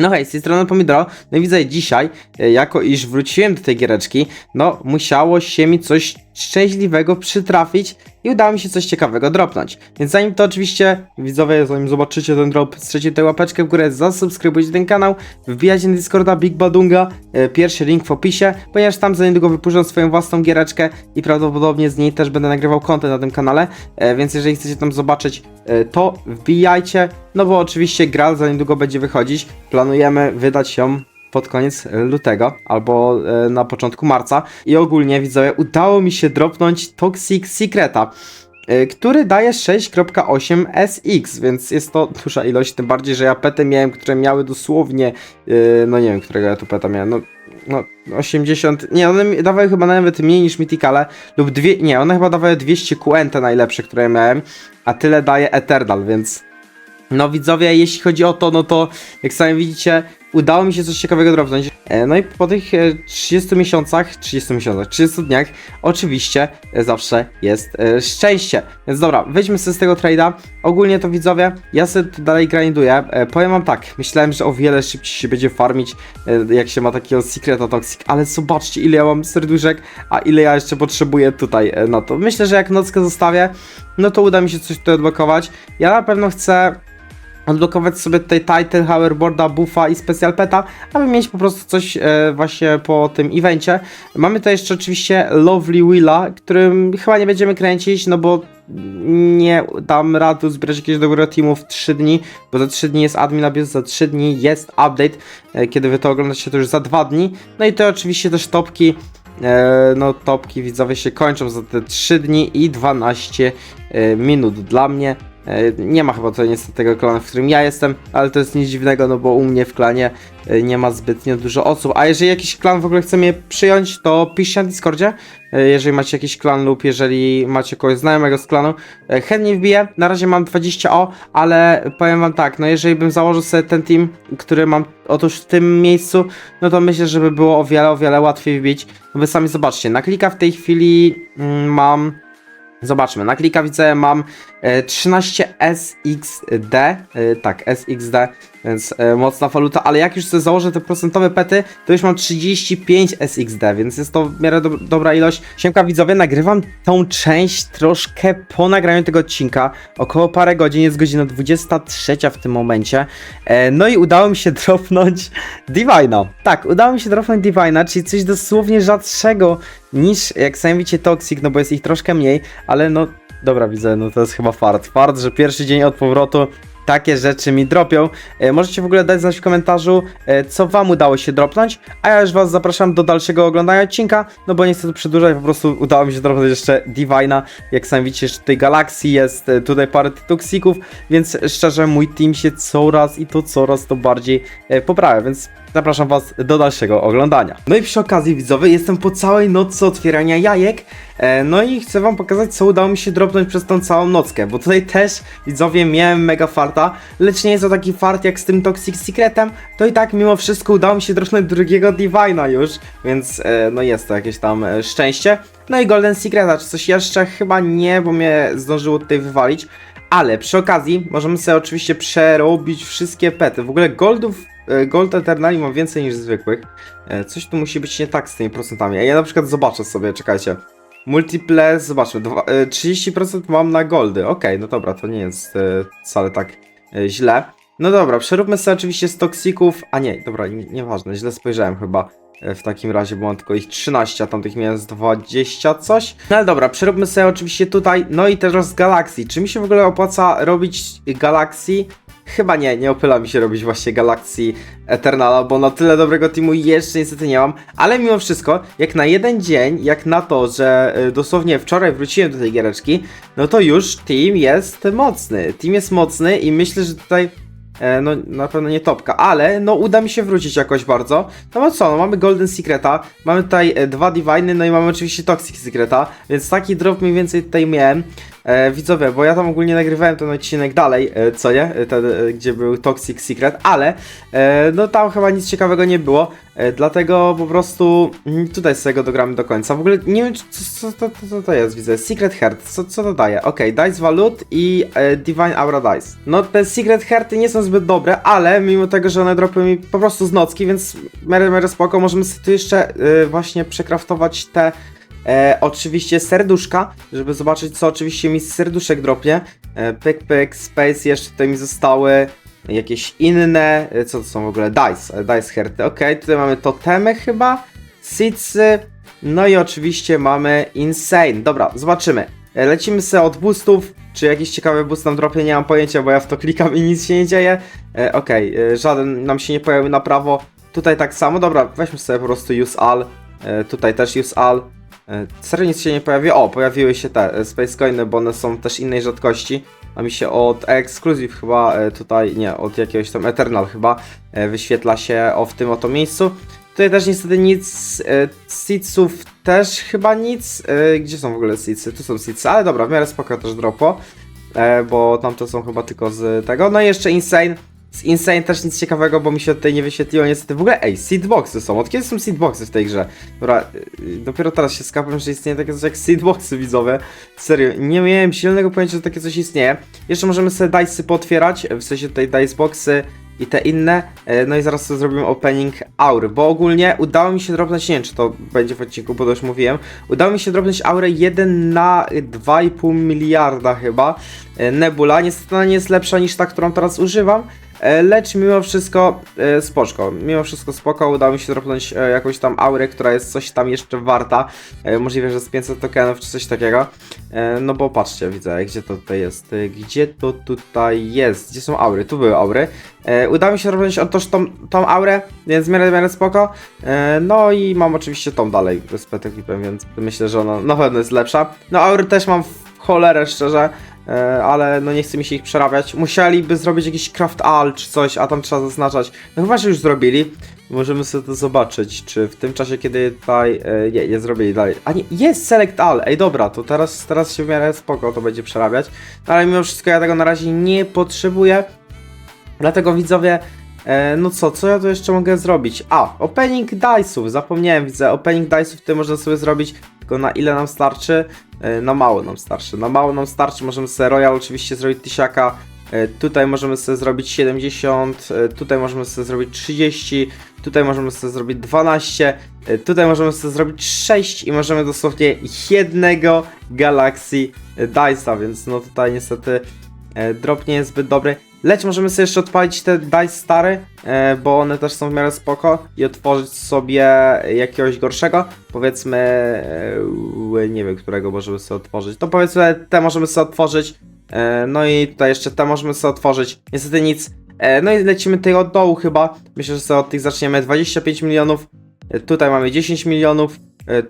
No hej, z tej strony Pomidoro, no i widzę dzisiaj, e, jako iż wróciłem do tej giereczki, no musiało się mi coś szczęśliwego przytrafić i udało mi się coś ciekawego dropnąć. Więc zanim to oczywiście, widzowie, zanim zobaczycie ten drop, strzelcie tę łapeczkę w górę, zasubskrybujcie ten kanał, wbijajcie na Discorda Big Badunga, e, pierwszy link w opisie, ponieważ tam za niedługo wypuszczę swoją własną giereczkę i prawdopodobnie z niej też będę nagrywał content na tym kanale, e, więc jeżeli chcecie tam zobaczyć, e, to wbijajcie, no bo oczywiście gra za niedługo będzie wychodzić, planujemy wydać ją pod koniec lutego albo e, na początku marca. I ogólnie widzowie udało mi się dropnąć Toxic Secreta e, który daje 6.8 SX, więc jest to duża ilość, tym bardziej, że ja pety miałem, które miały dosłownie, e, no nie wiem, którego ja tu peta miałem, no, no 80, nie, one dawały chyba nawet mniej niż Mythicale, lub dwie, nie, one chyba dawały 200 QN te najlepsze, które ja miałem, a tyle daje Eternal, więc no widzowie, jeśli chodzi o to, no to jak sami widzicie, udało mi się coś ciekawego dropnąć. E, No i po tych e, 30 miesiącach, 30 miesiącach, 30 dniach, oczywiście e, zawsze jest e, szczęście. Więc dobra, wejdźmy sobie z tego trade'a. Ogólnie to widzowie, ja sobie dalej grinduję. E, Powiem wam tak, myślałem, że o wiele szybciej się będzie farmić, e, jak się ma takiego Secreta Toxic, ale zobaczcie ile ja mam serduszek, a ile ja jeszcze potrzebuję tutaj e, na to. Myślę, że jak nockę zostawię, no to uda mi się coś tutaj odblokować. Ja na pewno chcę odblokować sobie tutaj title, hoverboarda, buffa i special peta, aby mieć po prostu coś e, właśnie po tym evencie. Mamy tutaj jeszcze oczywiście Lovely Willa, którym chyba nie będziemy kręcić, no bo nie dam rady zbierać jakiegoś dobrego teamu w 3 dni, bo za 3 dni jest admin abuse, za 3 dni jest update, e, kiedy wy to oglądacie to już za 2 dni. No i to oczywiście też topki, e, no topki widzowie się kończą za te 3 dni i 12 e, minut dla mnie. E, Nie ma chyba tutaj niestety tego klanu, w którym ja jestem, ale to jest nic dziwnego, no bo u mnie w klanie e, nie ma zbytnio dużo osób. A jeżeli jakiś klan w ogóle chce mnie przyjąć, to piszcie na Discordzie. E, Jeżeli macie jakiś klan lub jeżeli macie kogoś znajomego z klanu, chętnie wbiję. Na razie mam 20 o, ale powiem wam tak, no jeżeli bym założył sobie ten team, który mam otóż w tym miejscu, no to myślę, żeby było o wiele, o wiele łatwiej wbić. No wy sami zobaczcie, na klika w tej chwili mm, mam... Zobaczmy, na klikawice mam e, 13 SXD, e, tak, SXD, więc e, mocna waluta, ale jak już sobie założę te procentowe pety, to już mam 35 SXD, więc jest to w miarę do, dobra ilość. Siemka widzowie, nagrywam tą część troszkę po nagraniu tego odcinka, około parę godzin, jest godzina 23 w tym momencie, e, no i udało mi się dropnąć Divina. Tak, udało mi się dropnąć Divina, czyli coś dosłownie rzadszego niż, jak sami widzicie, Toxic, no bo jest ich troszkę mniej, ale no, dobra widzę, no to jest chyba fart. Fart, że pierwszy dzień od powrotu takie rzeczy mi dropią. E, możecie w ogóle dać znać w komentarzu, e, co wam udało się dropnąć, a ja już was zapraszam do dalszego oglądania odcinka, no bo nie chcę tu przedłużać, po prostu udało mi się dropnąć jeszcze Divina, jak sami widzicie, jeszcze tutaj Galaxii jest, e, tutaj parę Toxików, więc szczerze mój team się coraz i to coraz to bardziej e, poprawia, więc zapraszam was do dalszego oglądania. No i przy okazji widzowie, jestem po całej nocy otwierania jajek, e, no i chcę wam pokazać, co udało mi się dropnąć przez tą całą nockę, bo tutaj też widzowie miałem mega farta, lecz nie jest to taki fart jak z tym Toxic Secretem, to i tak mimo wszystko udało mi się dropnąć drugiego Divina już, więc e, no jest to jakieś tam e, szczęście. No i Golden Secreta, czy coś jeszcze? Chyba nie, bo mnie zdążyło tutaj wywalić. Ale przy okazji możemy sobie oczywiście przerobić wszystkie pety. W ogóle goldów, e, gold eternali mam więcej niż zwykłych. E, Coś tu musi być nie tak z tymi procentami. Ja na przykład zobaczę sobie, czekajcie. Multiple, zobaczmy, dwa- e, 30% mam na goldy. Okej, no dobra, to nie jest wcale tak źle. No dobra, przeróbmy sobie oczywiście z toksików. A nie, dobra, nie- nieważne, źle spojrzałem chyba. E, W takim razie, bo mam tylko ich 13, a tamtych miałem z 20 coś. No ale dobra, przeróbmy sobie oczywiście tutaj. No i teraz Galaxy. Czy mi się w ogóle opłaca robić Galaxy? Chyba nie, nie opyla mi się robić właśnie Galaxy Eternala, bo na tyle dobrego teamu jeszcze niestety nie mam. Ale mimo wszystko, jak na jeden dzień, jak na to, że y, dosłownie wczoraj wróciłem do tej giereczki, no to już team jest mocny. Team jest mocny i myślę, że tutaj E, no na pewno nie topka, ale no uda mi się wrócić jakoś bardzo. No bo co, no mamy Golden Secreta, mamy tutaj e, dwa Diviny, no i mamy oczywiście Toxic Secreta, więc taki drop mniej więcej tutaj miałem. E, widzowie, bo ja tam ogólnie nagrywałem ten odcinek dalej, e, co nie? E, Ten, e, gdzie był Toxic Secret, ale e, no tam chyba nic ciekawego nie było, e, dlatego po prostu mm, tutaj z tego dogramy do końca. W ogóle nie wiem, czy- co, co, to, to, to, jest, widzę. Secret Heart, co, co to daje? Okej, Dice Valut i e, Divine Aura Dice. No te Secret Hearty nie są zbyt dobre, ale mimo tego, że one dropią mi po prostu z nocki, więc miarę, miarę spoko, możemy sobie tu jeszcze e, właśnie przekraftować te E, oczywiście serduszka, żeby zobaczyć co oczywiście mi z serduszek dropnie. E, pyk, pyk, space, jeszcze tutaj mi zostały. Jakieś inne, e, co to są w ogóle? Dice, e, dice herty, ok, tutaj mamy totemy chyba, seedsy, no i oczywiście mamy insane, dobra, zobaczymy. E, lecimy sobie od boostów, czy jakiś ciekawy boost nam dropnie, nie mam pojęcia, bo ja w to klikam i nic się nie dzieje. E, Okej, e, żaden nam się nie pojawił na prawo, tutaj tak samo, dobra, weźmy sobie po prostu use all, e, tutaj też use all, Serio nic się nie pojawi. O, pojawiły się te e, Space Coiny, bo one są też innej rzadkości. A mi się od Exclusive chyba e, tutaj, nie, od jakiegoś tam Eternal chyba e, wyświetla się o w tym oto miejscu. Tutaj też niestety nic, e, seedsów też chyba nic. E, Gdzie są w ogóle seedsy? Tu są seedsy, ale dobra, w miarę spoko też dropo. E, bo tamte są chyba tylko z tego. No i jeszcze Insane. Z Insane też nic ciekawego, bo mi się tutaj nie wyświetliło niestety. W ogóle, ej, seedboxy są. Od kiedy są seedboxy w tej grze? Dobra, y, dopiero teraz się skapłem, że istnieje takie coś jak seedboxy widzowe. Serio, nie miałem zielonego pojęcia, że takie coś istnieje. Jeszcze możemy sobie dice'y potwierać, w sensie tutaj diceboxy i te inne. E, No i zaraz sobie zrobimy opening aury, bo ogólnie udało mi się dropnąć, nie wiem czy to będzie w odcinku, bo to już mówiłem. Udało mi się dropnąć aurę 1 na 2,5 miliarda chyba. E, Nebula, niestety ona nie jest lepsza niż ta, którą teraz używam. E, Lecz mimo wszystko e, spoczko, mimo wszystko spoko, udało mi się dropnąć e, jakąś tam aurę, która jest coś tam jeszcze warta, e, możliwe, że z 500 tokenów czy coś takiego, no bo patrzcie, widzę, gdzie to tutaj jest, gdzie to tutaj jest, gdzie są aury, tu były aury, udało mi się dropnąć otóż tą, tą aurę, więc w miarę, w miarę spoko, no i mam oczywiście tą dalej z peteklipem, więc myślę, że ona na pewno jest lepsza, no aury też mam w cholerę szczerze, ale no nie chce mi się ich przerabiać. Musieliby zrobić jakiś craft all czy coś, a tam trzeba zaznaczać. No chyba, że już zrobili. Możemy sobie to zobaczyć, czy w tym czasie, kiedy tutaj, e, nie, nie zrobili dalej. A nie, jest select all, ej dobra, to teraz, teraz się w miarę spoko to będzie przerabiać. No, ale mimo wszystko ja tego na razie nie potrzebuję. Dlatego widzowie, e, no co, co ja tu jeszcze mogę zrobić? A, opening dice'ów, zapomniałem, widzę, opening dice'ów tutaj można sobie zrobić, tylko na ile nam starczy? E, na mało nam starczy, na mało nam starczy, możemy sobie Royal oczywiście zrobić tysiaka, e, tutaj możemy sobie zrobić 70, e, tutaj możemy sobie zrobić 30, tutaj możemy sobie zrobić 12, e, tutaj możemy sobie zrobić 6 i możemy dosłownie jednego Galaxy Dice'a, więc no tutaj niestety drop nie jest zbyt dobry. Lecz możemy sobie jeszcze odpalić te dice stare, e, bo one też są w miarę spoko i otworzyć sobie jakiegoś gorszego. Powiedzmy, e, nie wiem którego możemy sobie otworzyć. To powiedzmy te możemy sobie otworzyć. E, no i tutaj jeszcze te możemy sobie otworzyć. Niestety nic. No i lecimy tutaj od dołu chyba. Myślę, że sobie od tych zaczniemy. 25 milionów. Tutaj mamy 10 milionów.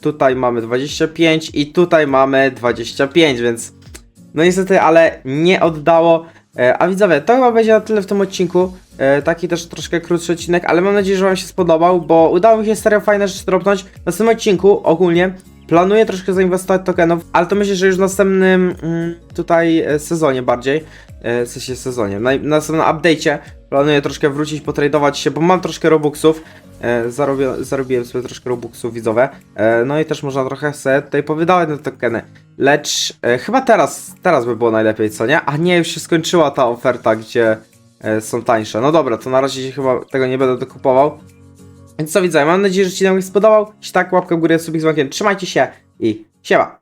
Tutaj mamy 25 i tutaj mamy 25, więc no niestety, ale nie oddało. E, A widzowie, to chyba będzie na tyle w tym odcinku. E, Taki też troszkę krótszy odcinek, ale mam nadzieję, że Wam się spodobał, bo udało mi się serio fajne rzeczy dropnąć. W tym odcinku ogólnie planuję troszkę zainwestować tokenów, ale to myślę, że już w następnym mm, tutaj e, sezonie bardziej. W sensie sezonie. Na następnym update'cie planuję troszkę wrócić, potradować się, bo mam troszkę robuxów. E, zarobię, zarobiłem sobie troszkę robuxów widzowe. E, no i też można trochę sobie tutaj powydawać na tokeny. Lecz e, chyba teraz, teraz by było najlepiej, co nie? A nie, już się skończyła ta oferta, gdzie są tańsze. No dobra, to na razie się chyba tego nie będę dokupował. Więc co widzę, mam nadzieję, że Ci się spodobał. Jeśli tak, łapkę w górę, subik z dzwonkiem. Trzymajcie się i siema!